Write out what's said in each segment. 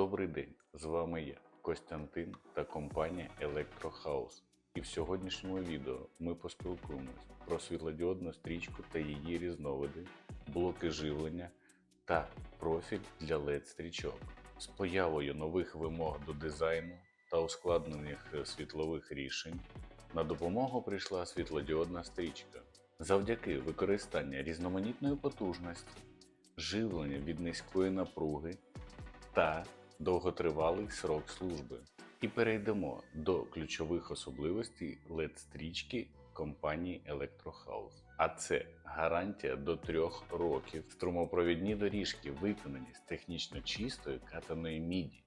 Добрий день! З вами я, Костянтин та компанія Electrohouse. І в сьогоднішньому відео ми поспілкуємось про світлодіодну стрічку та її різновиди, блоки живлення та профіль для LED стрічок. З появою нових вимог до дизайну та ускладнених е, світлових рішень на допомогу прийшла світлодіодна стрічка. Завдяки використанню різноманітної потужності, живлення від низької напруги та довготривалий срок служби. І перейдемо до ключових особливостей LED-стрічки компанії Electrohouse. А це гарантія до 3 років, струмопровідні доріжки виконані з технічно чистої катаної міді,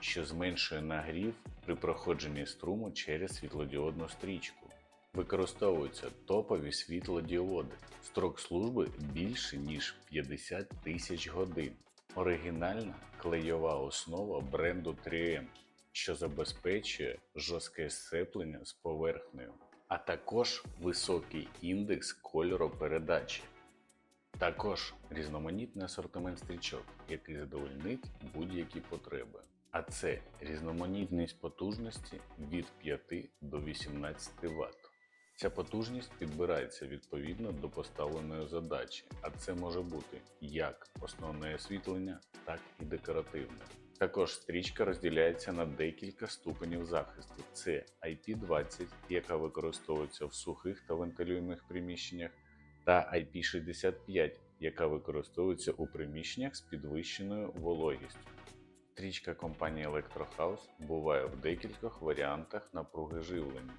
що зменшує нагрів при проходженні струму через світлодіодну стрічку. Використовуються топові світлодіоди. Строк служби більше ніж 50 тисяч годин. Оригінальна клейова основа бренду 3M, що забезпечує жорстке сцеплення з поверхнею, а також високий індекс кольоропередачі. Також різноманітний асортимент стрічок, який задовольнить будь-які потреби. А це різноманітність потужності від 5 до 18 Вт. Ця потужність підбирається відповідно до поставленої задачі, а це може бути як основне освітлення, так і декоративне. Також стрічка розділяється на декілька ступенів захисту: це IP20, яка використовується в сухих та вентилюємих приміщеннях, та IP65, яка використовується у приміщеннях з підвищеною вологістю. Стрічка компанії Electrohouse буває в декількох варіантах напруги живлення.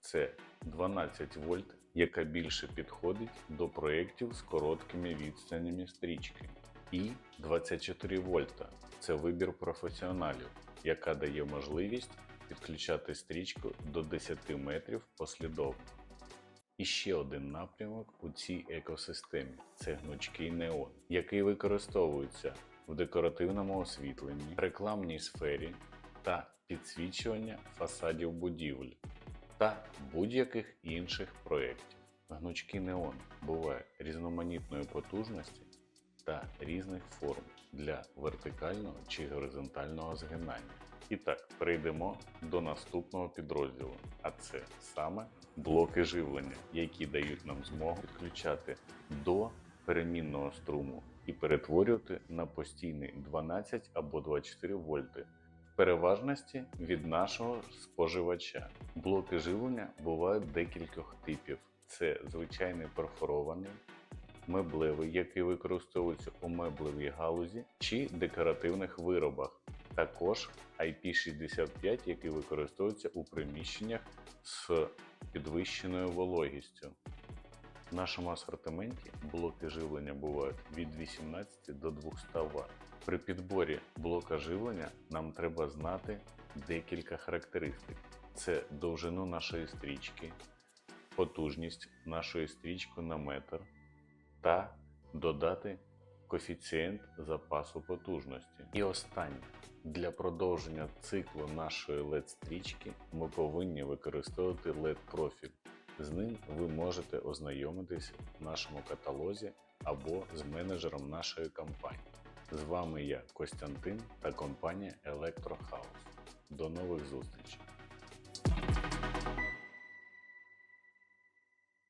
Це 12 вольт, яка більше підходить до проєктів з короткими відстанями стрічки, і 24 вольта це вибір професіоналів, яка дає можливість підключати стрічку до 10 метрів послідовно. І ще один напрямок у цій екосистемі це гнучкий неон, який використовується в декоративному освітленні, рекламній сфері та підсвічування фасадів будівель та будь-яких інших проєктів. Гнучкий неон буває різноманітної потужності та різних форм для вертикального чи горизонтального згинання. І так, перейдемо до наступного підрозділу, а це саме блоки живлення, які дають нам змогу підключати до перемінного струму і перетворювати на постійний 12 або 24 вольти переважності від нашого споживача. Блоки живлення бувають декількох типів: це звичайний перфорований, меблевий, який використовується у меблевій галузі чи декоративних виробах. Також IP65, який використовується у приміщеннях з підвищеною вологістю. В нашому асортименті блоки живлення бувають від 18 до 200 Вт. При підборі блока живлення нам треба знати декілька характеристик: це довжину нашої стрічки, потужність нашої стрічки на метр та додати коефіцієнт запасу потужності. І останнє. Для продовження циклу нашої LED-стрічки ми повинні використовувати LED-профіль. З ним ви можете ознайомитись в нашому каталозі або з менеджером нашої компанії. З вами я Костянтин та компанія Electrohouse. До нових зустрічей!